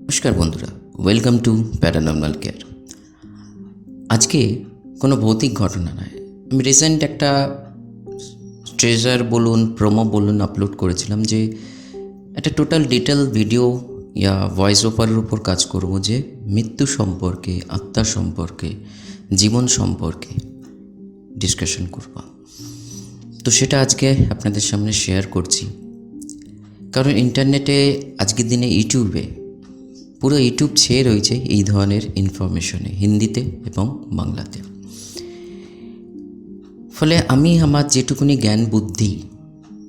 নমস্কার বন্ধুরা welcome to paranormal care আজকে কোনো ভৌতিক ঘটনা নয়। আমি রিসেন্ট একটা ট্রেজার বলুন প্রোমো বলুন আপলোড করেছিলাম যে একটা টোটাল ডিটেল ভিডিও ইয়া ভয়েস ওভারের উপর কাজ করব যে মৃত্যু সম্পর্কে, আত্মা সম্পর্কে, জীবন সম্পর্কে ডিসকাশন করব। তো সেটা আজকে আপনাদের সামনে শেয়ার করছি। কারণ ইন্টারনেটে আজকের দিনে ইউটিউবে পুরো ইউটিউব ছেয়ে রয়েছে এই ধরনের ইনফরমেশনে হিন্দিতে এবং বাংলাতে। ফলে আমি আমার যেটুকুনি জ্ঞান বুদ্ধি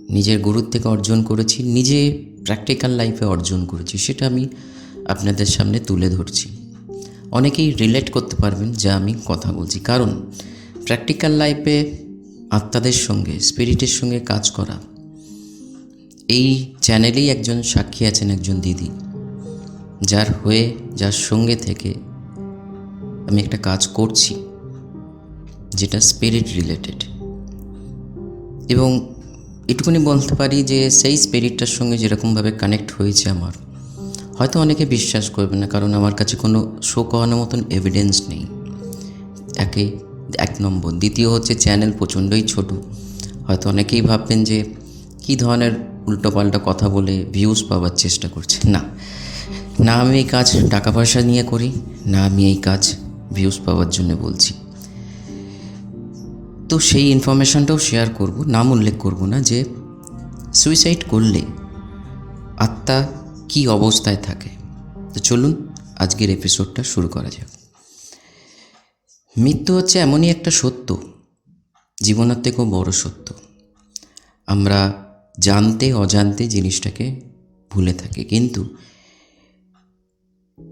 নিজের গুরুর থেকে অর্জন করেছি, নিজে প্র্যাকটিক্যাল লাইফে অর্জন করেছি, সেটা আমি আপনাদের সামনে তুলে ধরছি। অনেকেই রিলেট করতে পারবেন যা আমি কথা বলছি। কারণ প্র্যাকটিক্যাল লাইফে আত্মাদের সঙ্গে, স্পিরিটের সঙ্গে কাজ করা। এই চ্যানেলেই একজন সাক্ষী আছেন একজন দিদি, যার হয়ে, যার সঙ্গে থেকে আমি একটা কাজ করছি, যেটা স্পিরিট রিলেটেড। এবং এটুকুনি বলতে পারি যে সেই স্পিরিটটার সঙ্গে যেরকমভাবে কানেক্ট হয়েছে আমার, হয়তো অনেকে বিশ্বাস করবে না, কারণ আমার কাছে কোনো শো করানোর মতন এভিডেন্স নেই। একে এক নম্বর। দ্বিতীয় হচ্ছে চ্যানেল প্রচণ্ডই ছোট। হয়তো অনেকেই ভাববেন যে কী ধরনের উল্টোপাল্টা কথা বলে ভিউজ পাওয়ার চেষ্টা করছে। না না আমি এই কাজ টাকা পয়সা নিয়ে করি, না আমি এই কাজ ভিউজ পাওয়ার জন্য বলছি। তো সেই ইনফরমেশনটাও শেয়ার করব, নাম উল্লেখ করব না যে সুইসাইড করলে আত্মা কি অবস্থায় থাকে। তো চলুন আজকের এপিসোডটা শুরু করা যাক। মৃত্যু হচ্ছে এমনই একটা সত্য, জীবনের থেকেও বড় সত্য। আমরা জানতে, অজান্তে জিনিসটাকে ভুলে থাকি। কিন্তু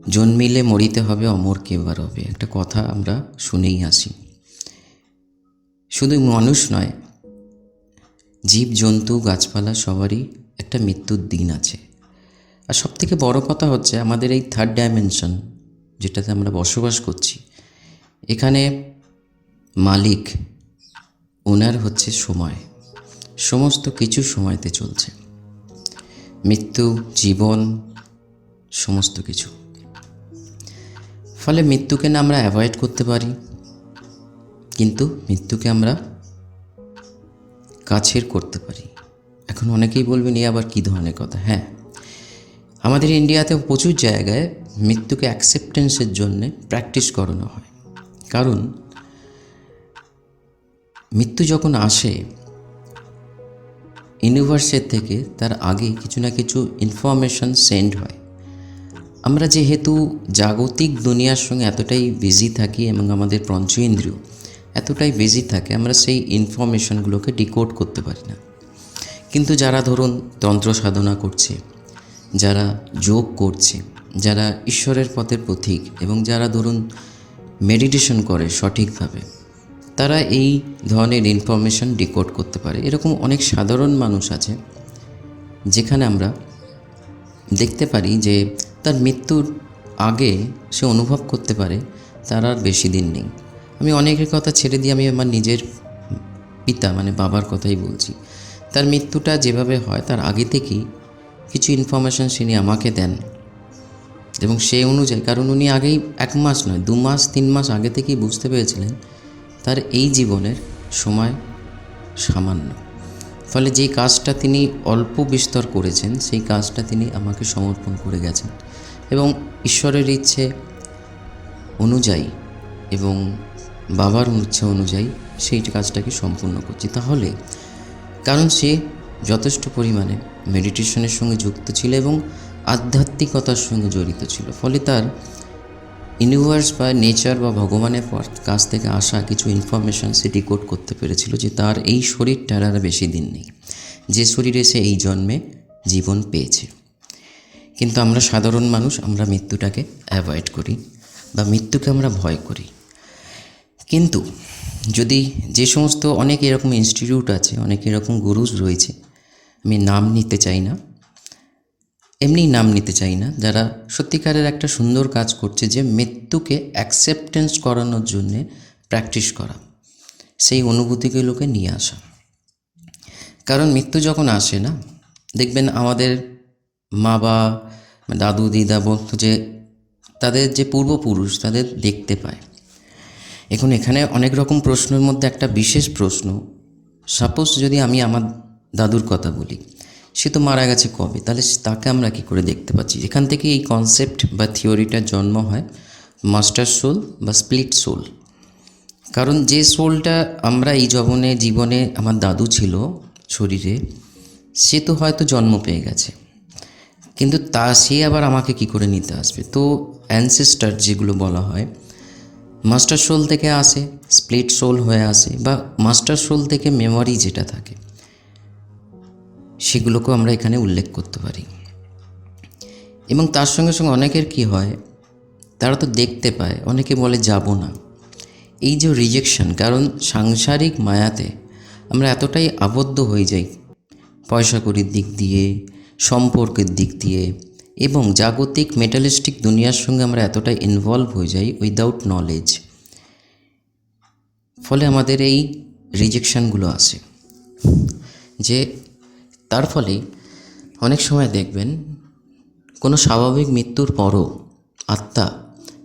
জন্মিলে মরিতে হবে, অমর কেবার হবে, একটা কথা আমরা শুনেই আসি। শুধু মানুষ নয়, জীব, জন্তু, গাছপালা সবারই একটা মৃত্যুর দিন আছে। আর সবথেকে বড় কথা হচ্ছে আমাদের এই থার্ড ডাইমেনশন যেটাতে আমরা বসবাস করছি এখানে মালিক ওনার হচ্ছে সময়। সমস্ত কিছু সময়তে চলছে। মৃত্যু, জীবন, সমস্ত কিছু। ফলে মৃত্যুকে না আমরা অ্যাভয়েড করতে পারি, কিন্তু মৃত্যুকে আমরা কাছের করতে পারি। এখন অনেকেই বলবেন, এ আবার কী ধরনের কথা? হ্যাঁ আমাদের ইন্ডিয়াতে প্রচুর জায়গায় মৃত্যুকে অ্যাকসেপ্টেন্সের জন্যে প্র্যাকটিস করানো হয়। কারণ মৃত্যু যখন আসে ইউনিভার্সের থেকে তার আগে কিছু না কিছু ইনফরমেশন সেন্ড হয়। আমরা যেহেতু জাগতিক দুনিয়ার সঙ্গে এতটাই বিজি থাকি এবং আমাদের পঞ্চ ইন্দ্রিয় এতটাই বিজি থাকে, আমরা সেই ইনফরমেশনগুলোকে ডিকোড করতে পারি না। কিন্তু যারা ধরুন তন্ত্র সাধনা করছে, যারা যোগ করছে, যারা ঈশ্বরের পথের পথিক এবং যারা ধরুন মেডিটেশন করে সঠিকভাবে। তারা এই ধরনের ইনফরমেশন ডিকোড করতে পারে। এরকম অনেক সাধারণ মানুষ আছে, যেখানে আমরা দেখতে পারি যে তার মৃত্যুর আগে সে অনুভব করতে পারে, তার আর বেশি দিন নেই। আমি অনেকের কথা ছেড়ে দিয়ে আমি আমার নিজের পিতা মানে বাবার কথাই বলছি। তার মৃত্যুটা যেভাবে হয়, তার আগে থেকেই কিছু ইনফরমেশান তিনি আমাকে দেন। এবং সেই অনুযায়ী, কারণ উনি আগেই এক মাস নয়, দু মাস, তিন মাস আগে থেকেই বুঝতে পেরেছিলেন তার এই জীবনের সময় সামান্য। ফলে যেই কাজটা তিনি অল্প বিস্তর করেছেন, সেই কাজটা তিনি আমাকে সমর্পণ করে গেছেন এবং ঈশ্বরের ইচ্ছে অনুযায়ী এবং বাবার ইচ্ছে অনুযায়ী সেই কাজটাকে সম্পূর্ণ করছি। তাহলে, কারণ সে যথেষ্ট পরিমাণে মেডিটেশনের সঙ্গে যুক্ত ছিল এবং আধ্যাত্মিকতার সঙ্গে জড়িত ছিল। ফলে তার ইউনিভার্স বা নেচার বা ভগবানের কাছ থেকে আসা কিছু ইনফরমেশান সে ডিকোড করতে পেরেছিল যে তার এই শরীরটার আর বেশি দিন নেই। যে শরীরে সে এই জন্মে জীবন পেয়েছে। কিন্তু আমরা সাধারণ মানুষ, আমরা মৃত্যুটাকে অ্যাভয়েড করি বা মৃত্যুকে আমরা ভয় করি। কিন্তু যদি যে সমস্ত অনেক এরকম ইনস্টিটিউট আছে, অনেক এরকম গুরুজ রয়েছে, আমি নাম নিতে চাই না এমনি নাম নিতে চাই না। যারা সত্যিকারের একটা সুন্দর কাজ করছে, যে মৃত্যুকে অ্যাকসেপ্টেন্স করানোর জন্যে প্র্যাকটিস করা, সেই অনুভূতিগুলোকে নিয়ে আসা। কারণ মৃত্যু যখন আসে না, দেখবেন আমাদের মা বা দাদু, দিদা, বন্ধু যে তাদের যে পূর্বপুরুষ, তাদের দেখতে পায়। এখন এখানে অনেক রকম প্রশ্নের মধ্যে একটা বিশেষ প্রশ্ন সাপোজ যদি আমি আমার দাদুর কথা বলি সে তো মারা গেছে কবে? তাহলে তাকে আমরা কি করে দেখতে পাচ্ছি? এখান থেকে এই কনসেপ্ট বা থিওরিটার জন্ম হয় মাস্টার সোল বা স্প্লিট সোল কারণ যে সোলটা আমরা এই জবনে জীবনে আমার দাদু ছিল শরীরে, সে তো হয়তো জন্ম পেয়ে গেছে। কিন্তু তা সে আবার আমাকে কি করে নিতে আসবে? তো অ্যানসেস্টার যেগুলো বলা হয় মাস্টার সোল থেকে আসে স্প্লিট সোল হয়ে আসে বা মাস্টার সোল থেকে মেমোরি যেটা থাকে। সেগুলোকেও আমরা এখানে উল্লেখ করতে পারি। এবং তার সঙ্গে সঙ্গে অনেকের কি হয়, তারা তো দেখতে পায়, অনেকে বলে যাব না। এই যে রিজেকশন কারণ সাংসারিক মায়াতে আমরা এতটাই আবদ্ধ হয়ে যাই পয়সা করির দিক দিয়ে, সম্পর্কের দিক দিয়ে, এবং জাগতিক মেটালিস্টিক দুনিয়ার সঙ্গে আমরা এতটাই ইনভলভ হয়ে যাই উইদাউট নলেজ ফলে আমাদের এই রিজেকশানগুলো আসে। যে তার ফলে অনেক সময় দেখবেন কোনো স্বাভাবিক মৃত্যুর পরও আত্মা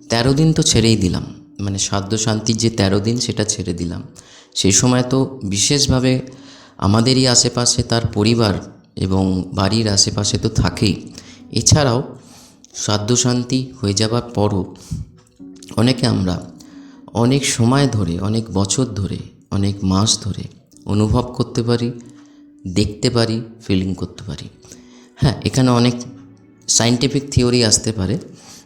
তেরো দিন তো ছেড়েই দিলাম। মানে সাধ্য শান্তির যে তেরো দিন সেটা ছেড়ে দিলাম। সেই সময় তো বিশেষভাবে আমাদেরই আশেপাশে তার পরিবার এবং বাড়ির আশেপাশে তো থাকেই। এছাড়াও সাধ্য শান্তি হয়ে যাবার পরও অনেকে আমরা অনেক সময় ধরে, অনেক বছর ধরে, অনেক মাস ধরে অনুভব করতে পারি। দেখতে পারি ফিলিং করতে পারি। হ্যাঁ এখানে অনেক সাইন্টিফিক থিওরি আসতে পারে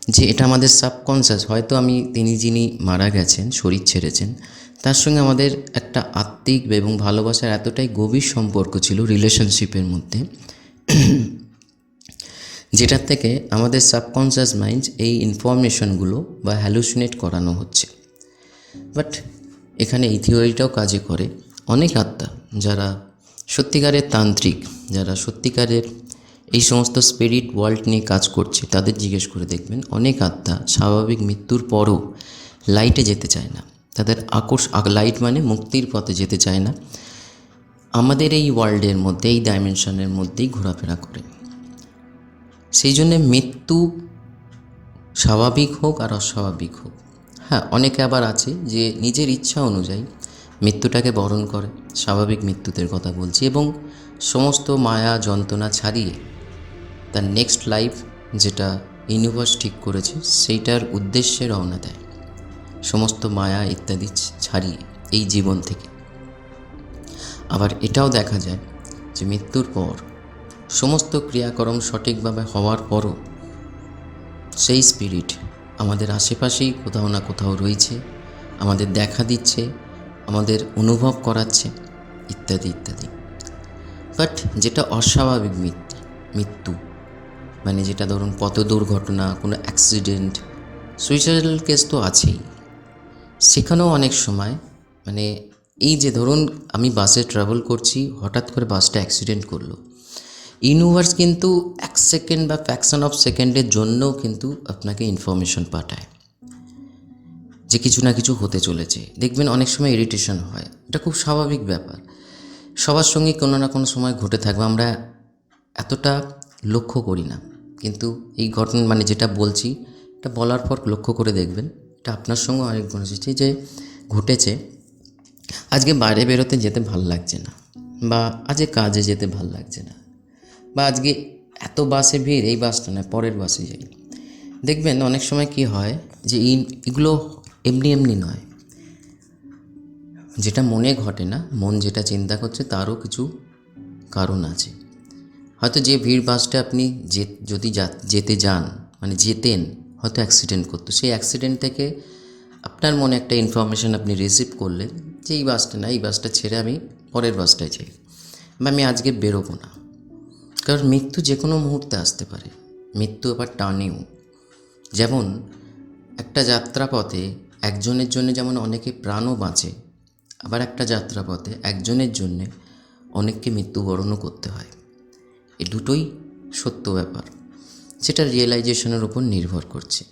যে এটা আমাদের সাবকনসিয়াস হয়তো আমি তিনি যিনি মারা গেছেন, শরীর ছেড়েছেন, তার সঙ্গে আমাদের একটা আত্মিক এবং ভালোবাসার এতটাই গভীর সম্পর্ক ছিল রিলেশনশিপের মধ্যে। যেটার থেকে আমাদের সাবকনসিয়াস মাইন্ড এই ইনফরমেশনগুলো বা হ্যালুসিনেট করানো হচ্ছে। বাট এখানে এই থিওরিটাও কাজে করে। অনেক আত্মা যারা সত্যিকারের তান্ত্রিক যারা সত্যিকারের এই সমস্ত স্পিরিট ওয়ার্ল্ড নিয়ে কাজ করছে, তাদের জিজ্ঞেস করে দেখবেন অনেক আত্মা স্বাভাবিক মৃত্যুর পরও লাইটে যেতে চায় না। তাদের আকর্ষ লাইট মানে মুক্তির পথে যেতে চায় না। আমাদের এই ওয়ার্ল্ডের মধ্যে, এই ডাইমেনশনের মধ্যেই ঘোরাফেরা করে। সেই জন্যে মৃত্যু স্বাভাবিক হোক আর অস্বাভাবিক হোক। হ্যাঁ অনেকে আবার আছে যে নিজের ইচ্ছা অনুযায়ী মৃত্যুটাকে বরণ করে, স্বাভাবিক মৃত্যুদের কথা বলছি এবং সমস্ত মায়া যন্ত্রণা ছাড়িয়ে তার নেক্সট লাইফ যেটা ইউনিভার্স ঠিক করেছে, সেইটার উদ্দেশ্যে রওনা দেয়। সমস্ত মায়া ইত্যাদি ছাড়িয়ে এই জীবন থেকে। আবার এটাও দেখা যায় যে মৃত্যুর পর সমস্ত ক্রিয়াকর্ম সঠিকভাবে হওয়ার পরও সেই স্পিরিট আমাদের আশেপাশেই কোথাও না কোথাও রয়েছে, আমাদের দেখা দিচ্ছে আমাদের অনুভব করাচ্ছে, ইত্যাদি ইত্যাদি। বাট যেটা অস্বাভাবিক মৃত্যু মানে যেটা ধরুন পথ দুর্ঘটনা, কোনো অ্যাক্সিডেন্ট সুইসাইডাল কেস তো আছেই। সেখানেও অনেক সময় মানে এই যে ধরুন আমি বাসে ট্রাভেল করছি, হঠাৎ করে বাসটা অ্যাক্সিডেন্ট করল। ইউনিভার্স কিন্তু এক সেকেন্ড বা ফ্যাকশন অফ সেকেন্ডের জন্যও কিন্তু আপনাকে ইনফরমেশন পাঠায়। যে কিছু না কিছু হতে চলেছে। দেখবেন অনেক সময় ইরিটেশন হয়। এটা খুব স্বাভাবিক ব্যাপার। সবার সঙ্গে কোনো না কোনো সময় ঘটে থাকবে, আমরা এতটা লক্ষ্য করি না। কিন্তু এই ঘটনা মানে যেটা বলছি, এটা বলার পর লক্ষ্য করে দেখবেন, এটা আপনার সঙ্গে অনেক ঘটেছে যে ঘটেছে। আজকে বাইরে বেরোতে যেতে ভালো লাগছে না, বা আজকে কাজে যেতে ভালো লাগছে না, বা আজকে এত বাসে ভিড়, এই বাসটা না পরের বাসে যাই। দেখবেন অনেক সময় কি হয় যে এগুলো এমনি এমনি নয়। যেটা মনে ঘটে না, মন যেটা চিন্তা করছে, তারও কিছু কারণ আছে। হয়তো যে ভিড় বাসটা আপনি যে, যদি যেতে যান মানে যেতেন, হয়তো অ্যাক্সিডেন্ট করতো। সেই অ্যাক্সিডেন্ট থেকে আপনার মনে একটা ইনফরমেশন আপনি রিসিভ করলেন যে, এই বাসটা না, এই বাসটা ছেড়ে আমি পরের বাসটায় যাই। বা আমি আজকে বেরোবো না। কারণ মৃত্যু যে কোনো মুহূর্তে আসতে পারে। মৃত্যু আবার টানেও। যেমন একটা যাত্রাপথে একজনের জন্য যেমন অনেকে প্রাণও বাঁচে, আবার একটা যাত্রাপথে একজনের জন্যে অনেককে মৃত্যুবরণও করতে হয়। এই দুটোই সত্য ব্যাপার, সেটা রিয়েলাইজেশনের উপর নির্ভর করছে।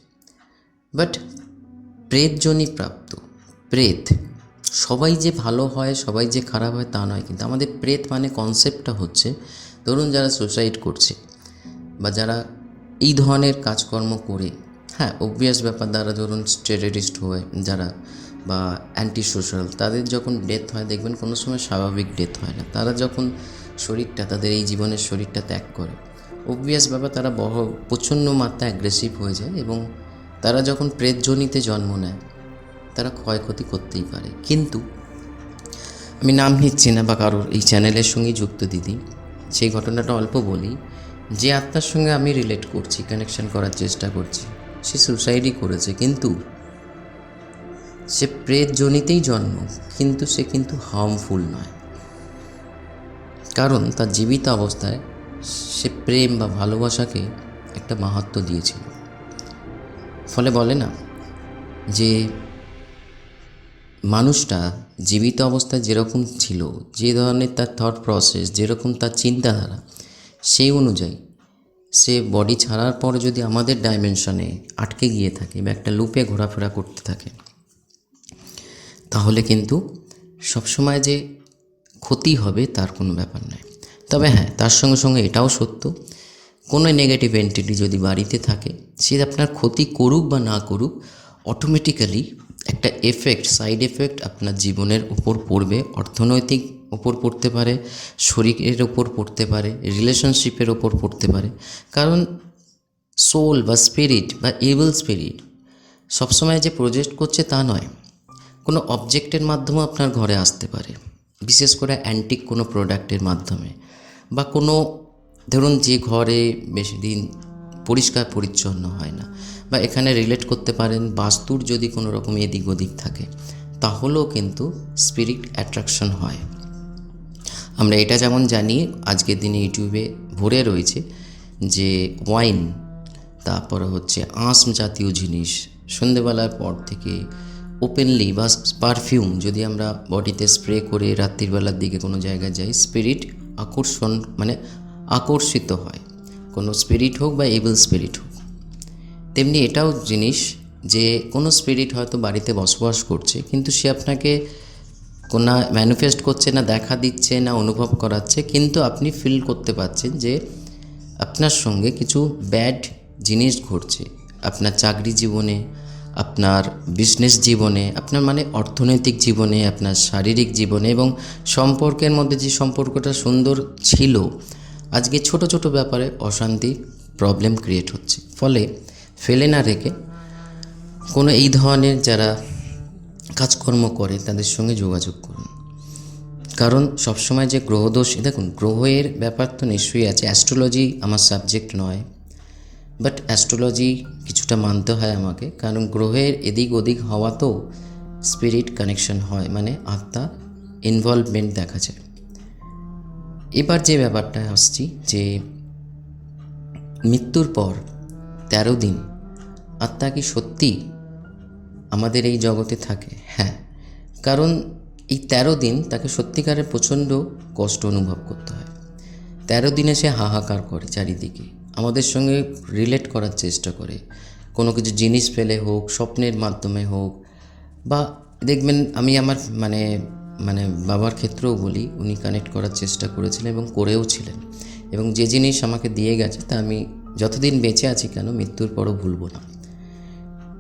বাট প্রেতজনই প্রাপ্ত, প্রেত, সবাই যে ভালো হয়, সবাই যে খারাপ হয় তা নয়, কিন্তু আমাদের প্রেত মানে কনসেপ্টটা হচ্ছে, ধরুন যারা সুসাইড করছে, বা যারা এই ধরনের কাজকর্ম করে হ্যাঁ অবভিয়াস ব্যাপার দ্বারা ধরুন টেররিস্ট হয় যারা বা অ্যান্টি সোশ্যাল তাদের যখন ডেথ হয়, দেখবেন কোনো সময় স্বাভাবিক ডেথ হয় না। তারা যখন শরীরটা, তাদের এই জীবনের শরীরটা ত্যাগ করে। অবভিয়াস ব্যাপার, তারা বহ, প্রচণ্ড মাত্রা অ্যাগ্রেসিভ হয়ে যায় এবং তারা যখন প্রেতজনিতে জন্ম নেয়, তারা ক্ষয়ক্ষতি করতেই পারে। কিন্তু আমি নাম নিচ্ছি না বা কারোর, এই চ্যানেলের সঙ্গে যুক্ত দিদি। সেই ঘটনাটা অল্প বলি। যে আত্মার সঙ্গে আমি রিলেট করছি কানেকশন করার চেষ্টা করছি। সে সুসাইডই করেছে, কিন্তু সে প্রেতজনিতেই জন্ম, কিন্তু সে কিন্তু হার্মফুল নয়। কারণ তার জীবিত অবস্থায় সে প্রেম বা ভালোবাসাকে একটা মাহাত্ম দিয়েছিল। ফলে বলে না যে মানুষটা জীবিত অবস্থায় যেরকম ছিল, যে ধরনের তার থট প্রসেস যেরকম তার চিন্তাধারা, সেই অনুযায়ী সে বডি ছাড়ার পর যদি আমাদের ডাইমেনশনে আটকে গিয়ে থাকে বা একটা লুপে ঘোরাফেরা করতে থাকে, তাহলে কিন্তু সবসময় যে ক্ষতি হবে তার কোনো ব্যাপার নয়। তবে হ্যাঁ তার সঙ্গে সঙ্গে এটাও সত্য, কোনো নেগেটিভ এন্টিটি যদি বাড়িতে থাকে, সে আপনার ক্ষতি করুক বা না করুক অটোমেটিক্যালি একটা এফেক্ট সাইড এফেক্ট আপনার জীবনের উপর পড়বে, অর্থনৈতিক ওপর পড়তে পারে, শরীরের ওপর পড়তে পারে রিলেশনশিপের ওপর পড়তে পারে। কারণ সোল বা স্পিরিট বা এভেল স্পিরিট সবসময় যে প্রজেক্ট করছে তা নয়, কোনো অবজেক্টের মাধ্যমে আপনার ঘরে আসতে পারে। বিশেষ করে অ্যান্টিক কোনো প্রোডাক্টের মাধ্যমে বা কোনো, ধরুন যে ঘরে বেশি দিন পরিষ্কার পরিচ্ছন্ন হয় না বা এখানে রিলেট করতে পারেন, বাস্তুর যদি কোনো রকম এদিক ওদিক থাকে, তাহলেও কিন্তু স্পিরিট অ্যাট্রাকশন হয়। আমরা এটা যেমন জানি, আজকের দিনে ইউটিউবে ভরে রয়েছে যে ওয়াইন, তারপরে হচ্ছে আঁশ জাতীয় জিনিস, সন্ধেবেলার পর থেকে ওপেনলি বা পারফিউম যদি আমরা বডিতে স্প্রে করে রাত্রিবেলার দিকে কোনো জায়গায় যাই স্পিরিট আকর্ষণ মানে আকর্ষিত হয়। কোনো স্পিরিট হোক বা এবল স্পিরিট হোক। তেমনি এটাও জিনিস যে কোনো স্পিরিট হয়তো বাড়িতে বসবাস করছে, কিন্তু সে আপনাকে কোনো ম্যানিফেস্ট করছে না, দেখা দিচ্ছে না, অনুভব করাচ্ছে, কিন্তু আপনি ফিল করতে পারছেন যে আপনার সঙ্গে কিছু ব্যাড জিনিস ঘটছে। আপনার চাকরি জীবনে, আপনার বিজনেস জীবনে, আপনার মানে অর্থনৈতিক জীবনে, আপনার শারীরিক জীবনে এবং সম্পর্কের মধ্যে যে সম্পর্কটা সুন্দর ছিল, আজকে ছোট ছোট ব্যাপারে অশান্তি প্রবলেম ক্রিয়েট হচ্ছে। ফলে ফেলে না রেখে কোনো এই ধরনের যারা কাজকর্ম করে তাদের সঙ্গে যোগাযোগ করুন। কারণ সবসময় যে গ্রহদোষ দেখুন, গ্রহের ব্যাপার তো নিশ্চয়ই আছে। অ্যাস্ট্রোলজি আমার সাবজেক্ট নয় বাট অ্যাস্ট্রোলজি কিছুটা মানতে হয় আমাকে। কারণ গ্রহের এদিক ওদিক হওয়া তো স্পিরিট কানেকশন হয় মানে আত্মা ইনভলভমেন্ট দেখা যায়। এবার যে ব্যাপারটা আসছি যে মৃত্যুর পর তেরো দিন আত্মা কি সত্যি আমাদের এই জগতে থাকে হ্যাঁ। কারণ এই তেরো দিন তাকে সত্যিকারের প্রচণ্ড কষ্ট অনুভব করতে হয়। তেরো দিনে সে হাহাকার করে চারিদিকে, আমাদের সঙ্গে রিলেট করার চেষ্টা করে। কোনো কিছু জিনিস পেলে হোক, স্বপ্নের মাধ্যমে হোক, বা দেখবেন আমি আমার মানে মানে বাবার ক্ষেত্রেও বলি, উনি কানেক্ট করার চেষ্টা করেছিলেন এবং করেও ছিলেন। এবং যে জিনিস আমাকে দিয়ে গেছে তা আমি যতদিন বেঁচে আছি কেন মৃত্যুর পরও ভুলব না।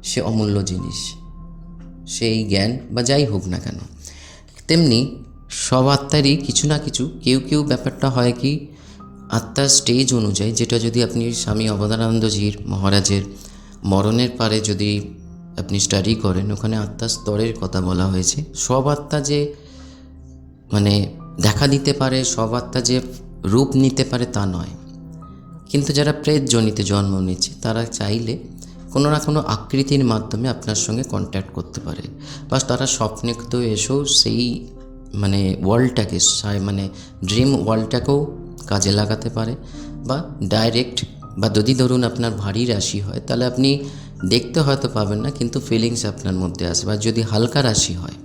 সে অমূল্য জিনিস। সেই জ্ঞান বা যাই হোক না কেন। তেমনি সব আত্মারই কিছু না কিছু, কেউ কেউ ব্যাপারটা হয় কি, আত্মার স্টেজ অনুযায়ী যেটা যদি আপনি স্বামী অবদানন্দজির মহারাজের মরণের পারে যদি আপনি স্টাডি করেন, ওখানে আত্মার স্তরের কথা বলা হয়েছে। সব আত্মা যে মানে দেখা দিতে পারে, সব আত্মা যে রূপ নিতে পারে তা নয়। কিন্তু যারা প্রেত জনিতে জন্ম নিচ্ছে, তারা চাইলে কোনো না কোনো আকৃতির মাধ্যমে আপনার সঙ্গে কন্ট্যাক্ট করতে পারে। বা তারা স্বপ্নে তো এসেও সেই মানে ওয়ার্ল্ডটাকে মানে ড্রিম ওয়ার্ল্ডটাকেও কাজে লাগাতে পারে। বা ডাইরেক্ট বা যদি ধরুন আপনার ভারী রাশি হয়, তাহলে আপনি দেখতে হয়তো পাবেন না, কিন্তু ফিলিংস আপনার মধ্যে আসে বা যদি হালকা রাশি হয়,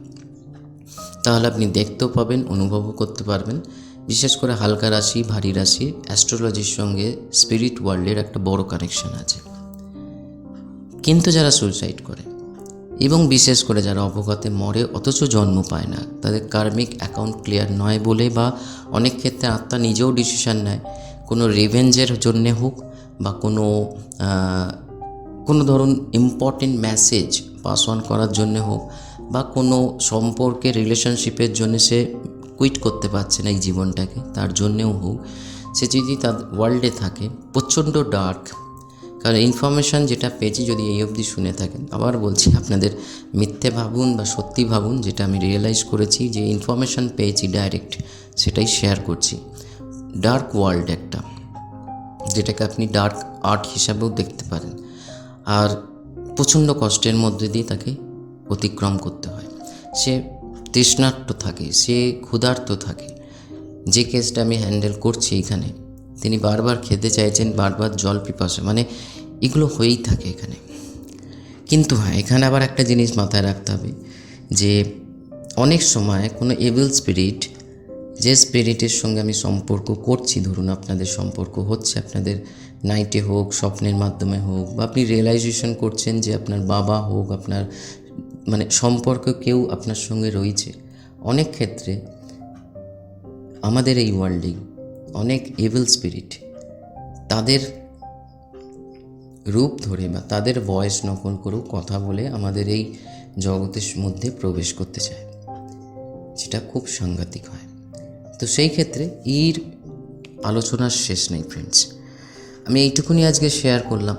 তাহলে আপনি দেখতেও পাবেন, অনুভবও করতে পারবেন। বিশেষ করে হালকা রাশি, ভারী রাশি অ্যাস্ট্রোলজির সঙ্গে স্পিরিট ওয়ার্ল্ডের একটা বড় কানেকশন আছে। কিন্তু যারা সুইসাইড করে এবং বিশেষ করে যারা অবগতে মরে অথচ জন্ম পায় না, তাদের কার্মিক অ্যাকাউন্ট ক্লিয়ার নয় বলে বা অনেক ক্ষেত্রে আত্মা নিজেও ডিসিশন নেয়। কোনো রিভেঞ্জের জন্যে হোক বা কোনো কোনো ধরুন ইম্পর্টেন্ট মেসেজ পাস অন করার জন্যে হোক বা কোনো সম্পর্কে রিলেশনশিপের জন্য সে কুইট করতে পারছে না এই জীবনটাকে, তার জন্যেও হোক, সে যদি তার ওয়ার্ল্ডে থাকে, প্রচণ্ড ডার্ক কারণ ইনফরমেশান যেটা পেয়েছি যদি এই অবধি শুনে থাকেন, আবার বলছি আপনাদের মিথ্যে ভাবুন বা সত্যি ভাবুন, যেটা আমি রিয়েলাইজ করেছি যে ইনফরমেশান পেয়েছি ডাইরেক্ট সেটাই শেয়ার করছি। ডার্ক ওয়ার্ল্ড একটা, যেটাকে আপনি ডার্ক আর্ট হিসাবেও দেখতে পারেন। আর প্রচণ্ড কষ্টের মধ্যে দিয়ে তাকে অতিক্রম করতে হয়। সে তৃষ্ণার্ত থাকে, সে ক্ষুধার্ত থাকে। যে কেসটা আমি হ্যান্ডেল করছি এখানে তিনি বারবার খেতে চাইছেন, বারবার জল পিপাসা মানে এগুলো হয়েই থাকে এখানে। কিন্তু হ্যাঁ এখানে আবার একটা জিনিস মাথায় রাখতে হবে যে অনেক সময় কোনো এভিল স্পিরিট যে স্পিরিটের সঙ্গে আমি সম্পর্ক করছি, ধরুন আপনাদের সম্পর্ক হচ্ছে, আপনাদের নাইটে হোক, স্বপ্নের মাধ্যমে হোক, বা আপনি রিয়েলাইজেশন করছেন যে আপনার বাবা হোক, আপনার মানে সম্পর্ক কেউ আপনার সঙ্গে রয়েছে, অনেক ক্ষেত্রে আমাদের এই ওয়ার্ল্ডে অনেক এভিল স্পিরিট তাদের রূপ ধরে বা তাদের ভয়েস নকল করেও কথা বলে আমাদের এই জগতের মধ্যে প্রবেশ করতে চায়। যেটা খুব সাংঘাতিক হয়। তো সেই ক্ষেত্রে এর আলোচনার শেষ নেই ফ্রেন্ডস আমি এইটুকুনি আজকে শেয়ার করলাম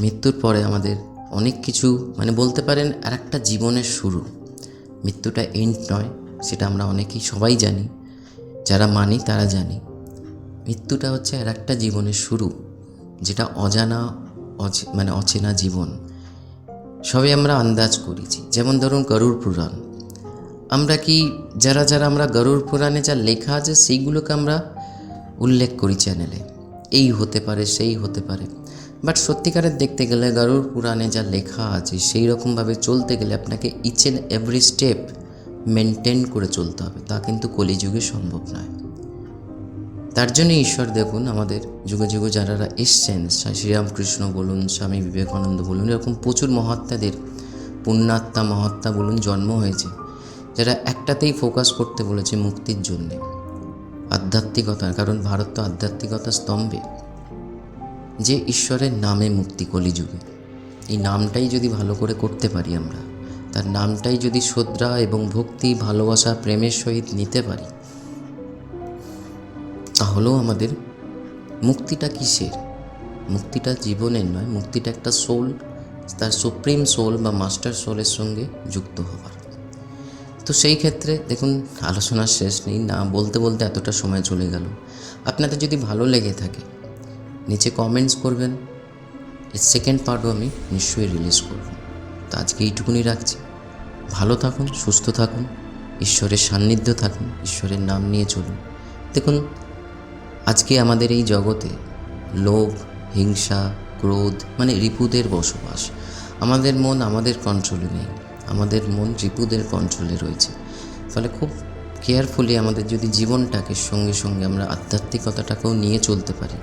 মৃত্যুর পরে আমাদের অনেক কিছু মানে বলতে পারেন আর একটা জীবনের শুরু। মৃত্যুটা এন্ড নয়, সেটা আমরা অনেকেই সবাই জানি। যারা মানি, তারা জানি। মৃত্যুটা হচ্ছে আর একটা জীবনের শুরু, যেটা অজানা মানে অচেনা জীবন। সবে আমরা আন্দাজ করেছি। যেমন ধরুন গরুর পুরাণ। আমরা কি, যারা যারা আমরা গরুর পুরাণে যা লেখা আছে, সেইগুলোকে আমরা উল্লেখ করি চ্যানেলে। এই হতে পারে, সেই হতে পারে। বাট সত্যিকারের দেখতে গেলে গরুর পুরাণে যা লেখা আছে, সেই রকমভাবে চলতে গেলে আপনাকে each and every step maintain করে চলতে হবে। তা কিন্তু কলিযুগে সম্ভব নয়। তার জন্য ঈশ্বর দেখুন, আমাদের যুগে যুগে যারা এসছেন শ্রীরামকৃষ্ণ বলুন, স্বামী বিবেকানন্দ বলুন, এরকম প্রচুর মহাত্মাদের, পুণ্যাত্মা মহাত্মা বলুন জন্ম হয়েছে, যারা একটাতেই ফোকাস করতে বলেছে মুক্তির জন্যে। আধ্যাত্মিকতার, কারণ ভারত তো আধ্যাত্মিকতা স্তম্ভে। যে ঈশ্বরের নামে মুক্তি কলিযুগে। এই নামটাই যদি ভালো করে করতে পারি আমরা তার নামটাই যদি শ্রদ্ধা এবং ভক্তি, ভালোবাসা, প্রেমের সহিত নিতে পারি, তাহলেও আমাদের মুক্তিটা কিসের? মুক্তিটা জীবনের নয়, মুক্তিটা একটা সোল তার সুপ্রিম সোল বা মাস্টার সোলের সঙ্গে যুক্ত হওয়ার। তো সেই ক্ষেত্রে দেখুন আলোচনার শেষ নেই, না বলতে বলতে এতটা সময় চলে গেল। আপনাদের যদি ভালো লেগে থাকে, নিচে কমেন্টস করবেন, এর সেকেন্ড পার্টও আমি নিশ্চয়ই রিলিজ করব। তো আজকে এইটুকুনি রাখছি। ভালো থাকুন, সুস্থ থাকুন, ঈশ্বরের সান্নিধ্য থাকুন, ঈশ্বরের নাম নিয়ে চলুন। দেখুন, আজকে আমাদের এই জগতে লোভ, হিংসা, ক্রোধ মানে রিপুদের বসবাস। আমাদের মন আমাদের কন্ট্রোলে নেই। আমাদের মন রিপুদের কন্ট্রোলে রয়েছে। ফলে খুব কেয়ারফুলি আমাদের যদি জীবনটাকে সঙ্গে সঙ্গে আমরা আধ্যাত্মিকতাটাকেও নিয়ে চলতে পারি,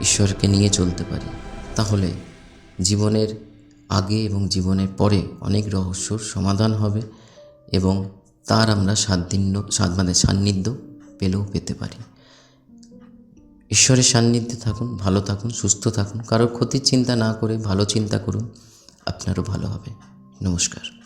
ঈশ্বরকে নিয়ে চলতে পারি, তাহলে জীবনের আগে এবং জীবনের পরে অনেক রহস্যর সমাধান হবে এবং তার আমরা সান্নিধ্য মানে সান্নিধ্য পেলেও পেতে পারি। ঈশ্বরের সান্নিধ্যে থাকুন, ভালো থাকুন, সুস্থ থাকুন, কারোর ক্ষতির চিন্তা না করে ভালো চিন্তা করুন, আপনারও ভালো হবে। নমস্কার।